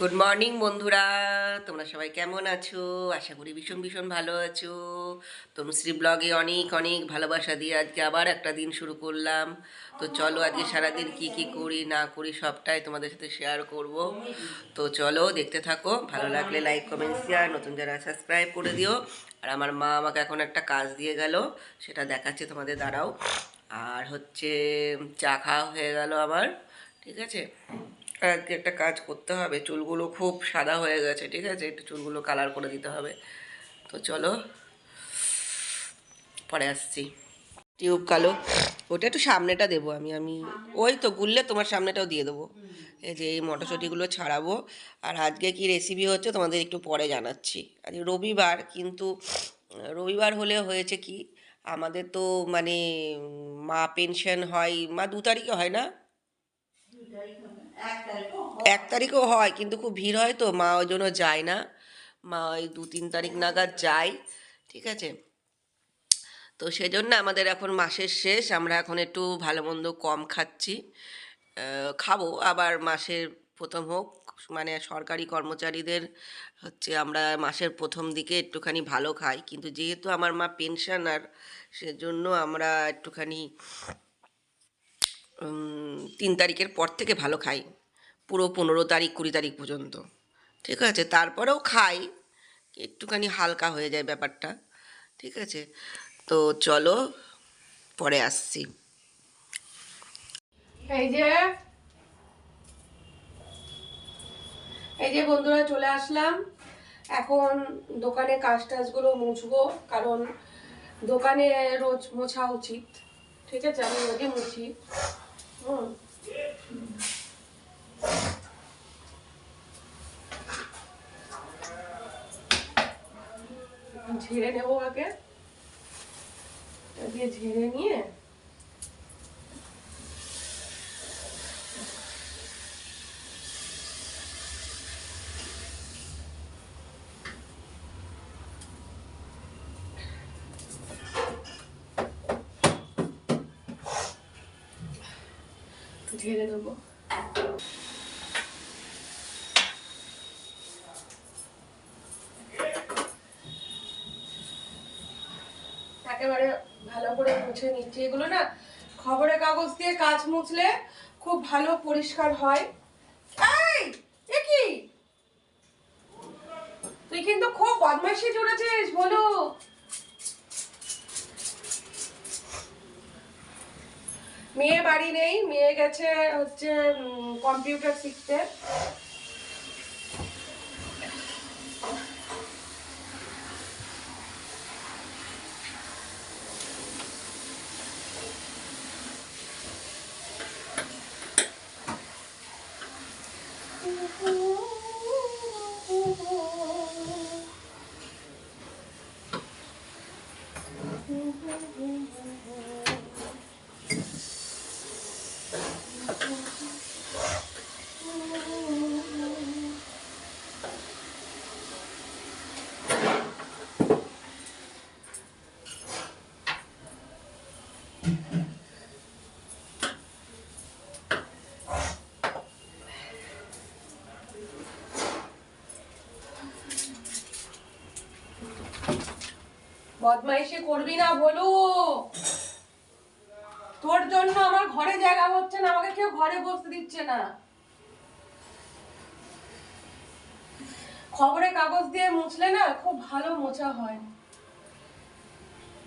Good morning বন্ধুরা। তোমরা সবাই কেমন আছো? আশা করি ভীষণ ভীষণ ভালো আছো। তনুশ্রী ব্লগে অনেক অনেক ভালোবাসা দিয়ে আজকে আবার একটা দিন শুরু করলাম। তো চলো আজকে সারাদিন কি কি করি, না করি সবটাই তোমাদের সাথে শেয়ার করব। তো চলো দেখতে থাকো। ভালো লাগলে লাইক কমেন্ট শেয়ার নতুন যারা সাবস্ক্রাইব করে দিও। আর আমার মা আমাকে এখন একটা কাজ দিয়ে গেল, সেটা দেখাচ্ছে তোমাদের, দাঁড়াও। আর হচ্ছে চা খাওয়া হয়ে গেল আমার, ঠিক আছে? আজকে একটা কাজ করতে হবে। চুলগুলো খুব সাদা হয়ে গেছে, ঠিক আছে? একটু চুলগুলো কালার করে দিতে হবে। তো চলো, পরে আসছি। টিউব কালো। ওটা একটু সামনেটা দেবো আমি আমি ওই তো গুললে তোমার সামনেটাও দিয়ে দেবো। এই যে এই মটরশুঁটিগুলো ছাড়াবো। আর আজকে কি রেসিপি হচ্ছে তোমাদের একটু পরে জানাচ্ছি। আজকে রবিবার, কিন্তু রবিবার হলে হয়েছে কি, আমাদের তো মানে মা পেনশন হয়, মা দু তারিখে হয় না? এক তারিখও হয়। কিন্তু খুব ভিড় হয় তো, মা ওই জন্য যায় না। মা ওই দু তিন তারিখ নাগাদ যায়, ঠিক আছে? তো সেজন্য আমাদের এখন মাসের শেষ, আমরা এখন একটু ভালো মন্দ কম খাচ্ছি। খাব, আবার মাসের প্রথম হোক মানে সরকারি কর্মচারীদের হচ্ছে আমরা মাসের প্রথম দিকে একটুখানি ভালো খাই। কিন্তু যেহেতু আমার মা পেনশনার সেজন্য আমরা একটুখানি তিন তারিখের পর থেকে ভালো খাই। পুরো পনেরো তারিখ, কুড়ি তারিখ পর্যন্ত। ঠিক আছে? তারপরেও খাই। একটুখানি হালকা হয়ে যায় ব্যাপারটা। ঠিক আছে? তো চলো, পরে আসছি। এই যে এই যে বন্ধুরা চলে আসলাম। এখন দোকানে কাজ টাজগুলো মুছবো, কারণ দোকানে রোজ মোছা উচিত। ঠিক আছে? আমি রোজই মুছি। হুম ঝেড়ে নেব আগে দিয়ে ঝেড়ে নিয়ে ঝেড়ে নেব একেবারে ভালো করে মুছে নিচ্ছি। এগুলো না খবরের কাগজ দিয়ে কাজ মুছলে খুব ভালো পরিষ্কার হয়। তুই কিন্তু খুব বদমাইশি চলেছিস বলো। মেয়ে বাড়ি নেই মেয়ে গেছে হচ্ছে কম্পিউটার শিখতে। বদমাইশি করবি না বলু। তোর জন্য আমার ঘরে জায়গা হচ্ছে না, আমাকে কেউ ঘরে বসতে দিচ্ছে না। খবরের কাগজ দিয়ে মুছলে না খুব ভালো মোছা হয়।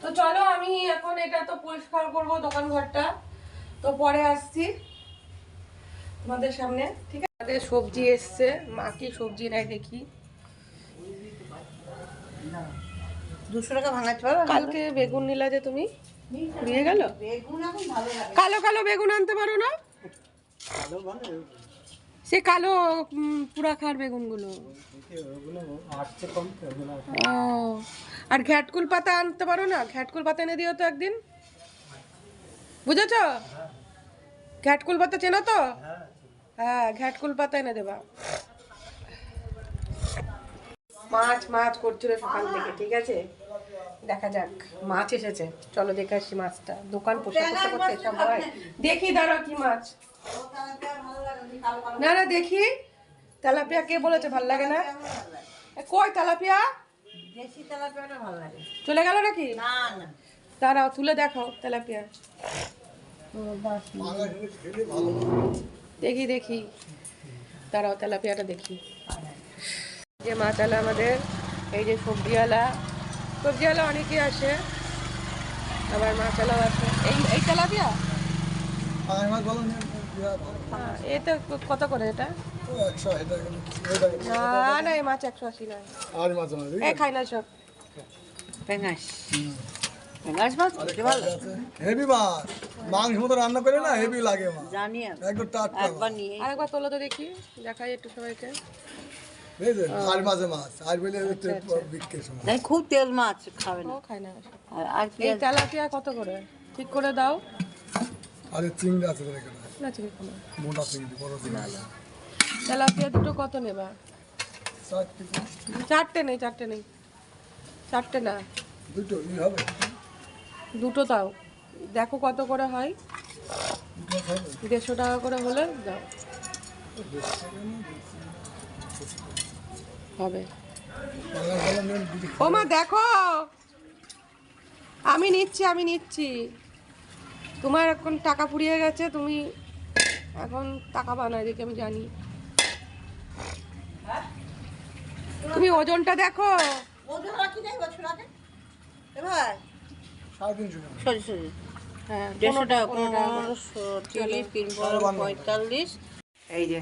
তো চলো আমি এখন এটা তো পরিষ্কার করব দোকান ঘরটা। তো পরে আসছি তোমাদের সামনে, ঠিক আছে? সবজি এসছে, মা কি সবজি নেয় দেখি। দুশো টাকা ভাঙাতে পারো কালকে বেগুন নিলা যে তুমি দিয়ে গেল? কালো কালো বেগুন আনতে পারো না? সে কালো উম, পুরাখার বেগুনগুলো। ও আর ঘ্যাটকুল পাতা আনতে পারো না? ঘ্যাটকুল পাতা এনে দিও তো একদিন। বুঝেছ? ঘ্যাটকুল পাতা চেনো তো? হ্যাঁ ঘ্যাটকুল পাতা এনে দেবা। মাছ মাছ করছিল সকাল থেকে ঠিক আছে? দেখা যাক মাছ এসেছে। চলো দেখে আসি মাছটা। দোকান পোষা করতে করতে সব হয় দেখি দাঁড়াও কি মাছ। না না দেখি। তেলাপিয়া কে বলেছে ভালো লাগে না? কই তেলাপিয়া? দেশি তেলাপিয়াটা ভালো লাগে। চলে গেল নাকি? না না। দাঁড়াও তুলে দেখাও তেলাপিয়া। দেখি দেখি। দাঁড়াও তেলাপিয়াটা দেখি। যে মাতালা আমাদের এই যে সবজিওয়ালা সবজিওয়ালা অনেকেই আসে আবার মাছালাও আছে এই এই তেলাপিয়া হ্যাঁ, এটা ক- কত করে এটা? না না এই মাছ একশো আশি নয়। এই খাই না সব। পেঙ্গাস পেঙ্গাস মাছ? ভালো? হেভি মাছ। মাংস মতো রান্না করে না হেভি লাগে মাছ। জানি একবার নিয়ে আরেকবার তোলো তো দেখি দেখাই একটু সবাইকে। আর মাঝে মাছ আর বলে বিক্রি সময় দেখ খুব তেল মাছ খাবে ও না খাই না। আর আর এই তেলাপিয়া কত করে? ঠিক করে দাও। আর চিংড়ি আছে এখানে। না আছে মোটা চিংড়ি বড় চিংড়ি। তেলাপিয়া দুটো কত নেবা? চার চারটে নেই চারটে নেই। চারটে না। দুটো ই হবে। দুটো তাও দেখো কত করে হয়। দেড়শো টাকা করে হলে দাও। হবে। বাংলা ভালো নেন দুটো ও মা দেখো। আমি নিচ্ছি আমি নিচ্ছি। তোমার এখন টাকা ফুরিয়ে গেছে তুমি এখন টাকা বানা এদিকে আমি জানি। তুমি ওজনটা দেখো। হ্যাঁ এই যে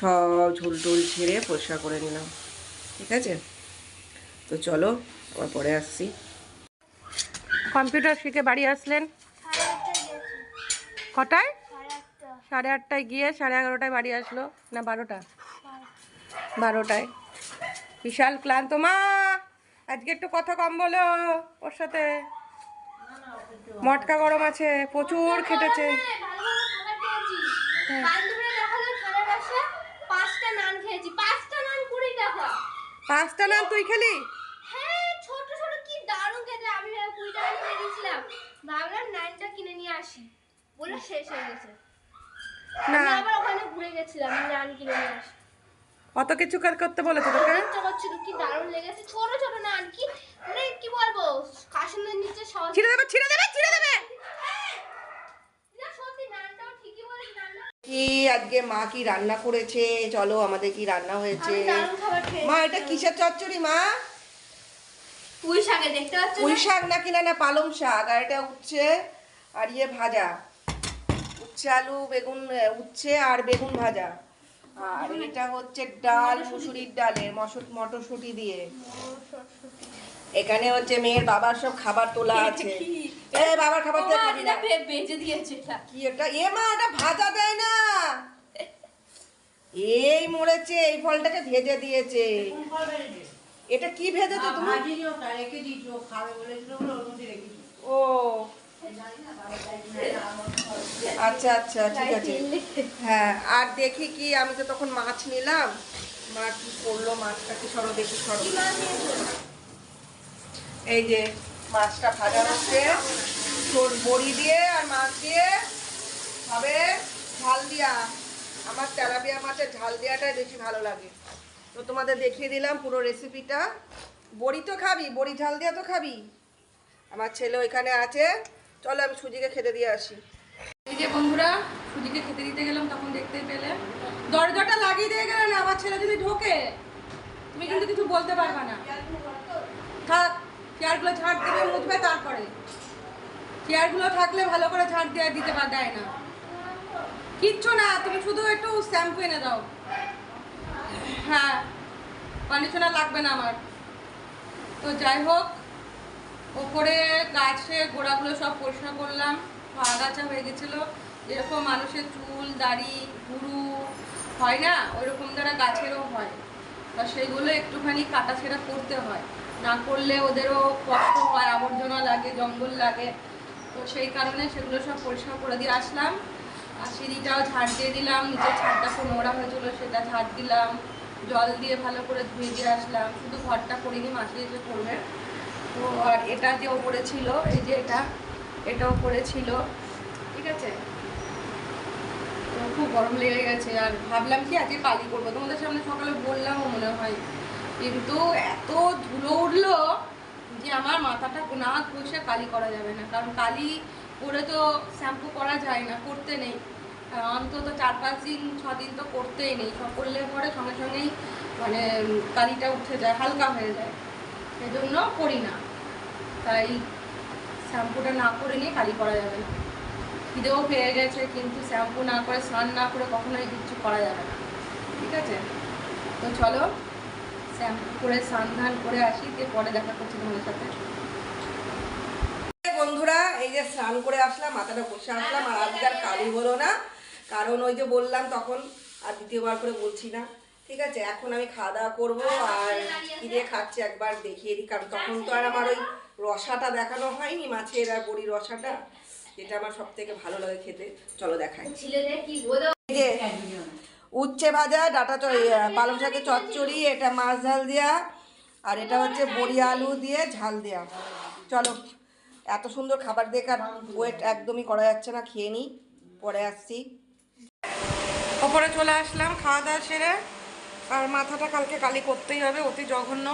সব ঝুল টুল ছেড়ে পরিষ্কার করে নিলাম। ঠিক আছে? তো চলো আবার পরে আসছি। কম্পিউটার শিখে বাড়ি আসলেন? কটায়? সাড়ে আটটায় গিয়ে সাড়ে এগারোটায় বাড়ি আসলো না বারোটা? বারোটায়। বিশাল ক্লান্ত মা! আজকে একটু কথা কম বলো ওর সাথে। মটকা গরম আছে প্রচুর খেটেছে। হ্যাঁ। পাঁচটা নান খেয়েছি। পাঁচটা নান কুড়ি টাকা। পাঁচটা নান তুই খেলি? হ্যাঁ ছোট ছোট কি দারুণ খেতে। আমি কুড়ি টাকা দিয়ে দিয়েছিলাম ভাবলাম নানটা কিনে নিয়ে আসি। বলে শেষ হয়ে গেছে। না। আবার ওখানে ঘুরে গেছিলাম নান কিনে নিয়ে আসি। অত কিছু কার করতে বলেছে তোকে? করছিল কি দারুণ লেগেছে। ছোট ছোট নান কি মানে কি বলব কাশনের নিচে সব ছিঁড়ে দেবে ছিঁড়ে দেবে ছিঁড়ে দেবে না সত্যি নানটাও ঠিকই বলেছি আজকে মা কি রান্না করেছে? চলো আমাদের কি রান্না হয়েছে? মা এটা কিসের চচ্চড়ি মা? পুঁই শাকে দেখতে পাচ্ছ পুঁই শাক না না না পালং শাক। আর এটা উচ্ছে আর ইয়ে ভাজা। উচ্ছে আলু বেগুন উচ্ছে আর বেগুন ভাজা। আর এটা হচ্ছে ডাল মুসুরির ডালের মসুর মটরশুঁটি দিয়ে এখানে হচ্ছে মেয়ের বাবার সব খাবার তোলা আছে এ বাবার খাবার তো খাবি না বেজে দিয়েছে এটা কি এটা এ মা এটা ভাজা দেয় না এই মরেছে এই ফলটাকে ভেজে দিয়েছে এটা কি তুমি ওটা রেখে দিয়েছি ও আচ্ছা আচ্ছা ঠিক আছে। হ্যাঁ আর দেখি কি আমি তো তখন মাছ নিলাম। মা কি করল মাছটাকে সরো দেখি সরো। এই যে মাছটা ভাজা হচ্ছে। ছোট বড়ি দিয়ে আর মাছ দিয়ে হবে ঝাল দিয়া। আমার তেলাপিয়া মাছের ঝাল দেওয়াটাই বেশি ভালো লাগে। তো তোমাদের দেখিয়ে দিলাম পুরো রেসিপিটা বড়ি তো খাবি বড়ি ঝাল দিয়া তো খাবি। আমার ছেলে ওইখানে আছে। চলো আমি সুজিকে খেতে দিয়ে আসি। যে বন্ধুরা, সুজিকে খেতে দিতে গেলাম, তখন দেখতেই পেলে। দরজাটা লাগিয়ে দিয়ে গেলে না, আমার ছেলে যদি ঢোকে, তুমি কিন্তু কিছু বলতে পারবে না। থাক চেয়ারগুলো ঝাড় দেবে মুছবে তারপরে। চেয়ারগুলো থাকলে ভালো করে ঝাড় দেওয়া দিতে পার দেয় না। কিচ্ছু না, তুমি শুধু একটু শ্যাম্পু এনে দাও। হ্যাঁ কন্ডিশনার লাগবে না আমার। তো যাই হোক ওপরে গাছে গোড়াগুলো সব পরিষ্কার করলাম আগাছা হয়ে গেছিল। যেরকম মানুষের চুল, দাড়ি গুরু হয় না? ওইরকম দ্বারা গাছেরও হয়। তা সেগুলো একটুখানি কাটাছেড়া করতে হয়। না করলে ওদেরও কষ্ট হয়, আবর্জনা লাগে, জঙ্গল লাগে। তো সেই কারণে সেগুলো সব পরিষ্কার করে দিয়ে আসলাম। আর সিঁড়িটাও ঝাড় দিয়ে দিলাম, নিচের ছাদটা খুব নোংরা হয়েছিল, সেটা ঝাড় দিলাম। জল দিয়ে ভালো করে ধুয়ে দিয়ে আসলাম। শুধু ঘরটা করিনি, মাসি এসে করবে। তো, আর এটা যে ওপরে ছিল, এই যে এটা এটা ওপরে ছিল, ঠিক আছে? তো খুব গরম লেগে গেছে, আর ভাবলাম কি আজকে কালি করব। তোমাদের সামনে সকালে বললামও মনে হয়, কিন্তু এত ধুলো উঠল যে আমার মাথাটা না ঘষে কালি করা যাবে না, কারণ কালি করে তো শ্যাম্পু করা যায় না, করতে নেই। অন্তত চার পাঁচ দিন, ছ দিন তো করতেই নেই, সব করলে পরে সঙ্গে সঙ্গেই মানে কালিটা উঠে যায়, হালকা হয়ে যায়। সেজন্য করি না। তাই শ্যাম্পুটা না করে নিয়ে কালি করা যাবে না। খিদেও পেয়ে গেছে, কিন্তু শ্যাম্পু না করে স্নান না করে কখনোই কিচ্ছু করা যাবে না। ঠিক আছে? তো চলো, শ্যাম্পু করে স্নান ধান করে আসি দিয়ে পরে দেখা করছি তোমাদের সাথে। বন্ধুরা, এই যে স্নান করে আসলাম, মাথাটা বসে আসলাম, আর আজকে আর কালি হলো না। কারণ ওই যে বললাম তখন, আর দ্বিতীয়বার করে বলছি না। ঠিক আছে এখন আমি খাওয়া দাওয়া করব আর কি দিয়ে খাচ্ছি একবার দেখিয়ে দিই কারণ তখন তো আর আমার ওই রসাটা দেখানো হয়নি মাছের আর বড়ির রসাটা যেটা আমার সব থেকে ভালো লাগে খেতে। চলো দেখাই। যে উচ্ছে ভাজা ডাটা চ- পালং শাকের চচ্চড়ি এটা মাছ ঝাল দেওয়া আর এটা হচ্ছে বড়ি আলু দিয়ে ঝাল দেওয়া চলো এত সুন্দর খাবার দেখার ওয়েট একদমই করা যাচ্ছে না খেয়ে নিই পরে আসছি। ওপরে চলে আসলাম খাওয়া দাওয়া সেরে। আর মাথাটা কালকে কালি করতেই হবে, অতি জঘন্য।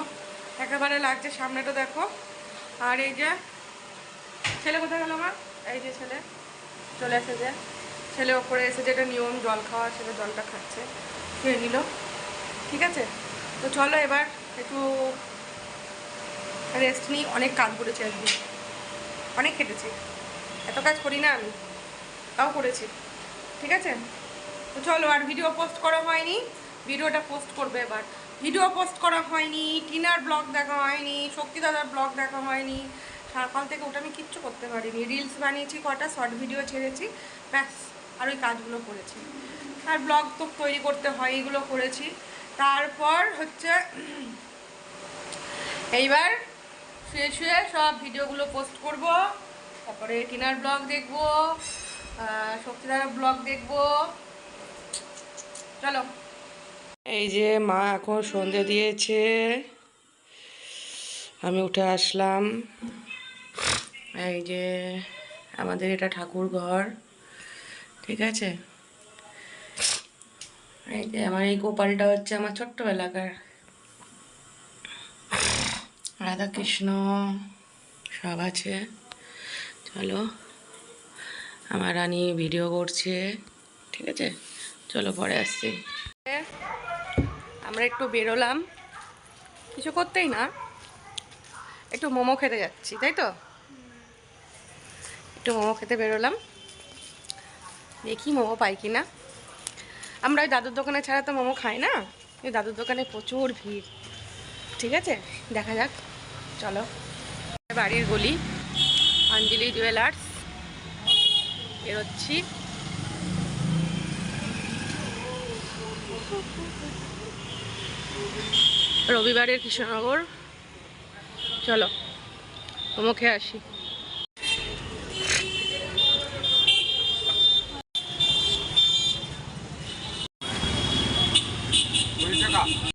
একেবারে লাগছে সামনেটা দেখো। আর এই যে, ছেলে কোথায় গেল আমার এই যে ছেলে, চলে এসেছে। ছেলে ওপরে এসে যেটা নিয়ম, জল খাওয়া, সেটা জলটা খাচ্ছে, খেয়ে নিল। ঠিক আছে? তো চলো এবার একটু রেস্ট নিই। অনেক কাজ করেছি আজকে। অনেক খেটেছি এত কাজ করি না আমি। তাও করেছি। ঠিক আছে? তো চলো, আর ভিডিও পোস্ট করা হয়নি। ভিডিওটা পোস্ট করবে এবার ভিডিও পোস্ট করা হয়নি, টিনার ব্লগ দেখা হয়নি, শক্তি দাদার ব্লগ দেখা হয়নি। সকাল থেকে ওটা আমি কিচ্ছু করতে পারিনি। রিলস বানিয়েছি কটা শর্ট ভিডিও ছেড়েছি, ব্যাস, আর ওই কাজগুলো করেছি। আর ব্লগ তো তৈরি করতে হয়, এগুলো করেছি। তারপর হচ্ছে, এইবার শুয়ে শুয়ে সব ভিডিওগুলো পোস্ট করব, তারপরে টিনার ব্লগ দেখব শক্তিদার ব্লগ দেখব। চলো। এই যে মা এখন সন্ধে দিয়েছে। আমি উঠে আসলাম। এই যে আমাদের এটা ঠাকুর ঘর, ঠিক আছে? এই যে আমার এই গোপালটা হচ্ছে আমার ছোট্টবেলাকার। রাধা কৃষ্ণ সব আছে। চলো, আমার রানী ভিডিও করছে, ঠিক আছে? চলো পরে আসছি। আমরা একটু বেরোলাম। কিছু করতেই না। একটু মোমো খেতে যাচ্ছি, তাই তো? একটু মোমো খেতে বেরোলাম। দেখি মোমো পাই কি না আমরা ওই দাদুর দোকানে ছাড়া তো মোমো খাই না। ওই দাদুর দোকানে প্রচুর ভিড়। ঠিক আছে? দেখা যাক। চলো। বাড়ির গলি। অঞ্জলি জুয়েলার্স বেরোচ্ছি। রবিবারের কৃষ্ণনগর। চলো মুখে আসি।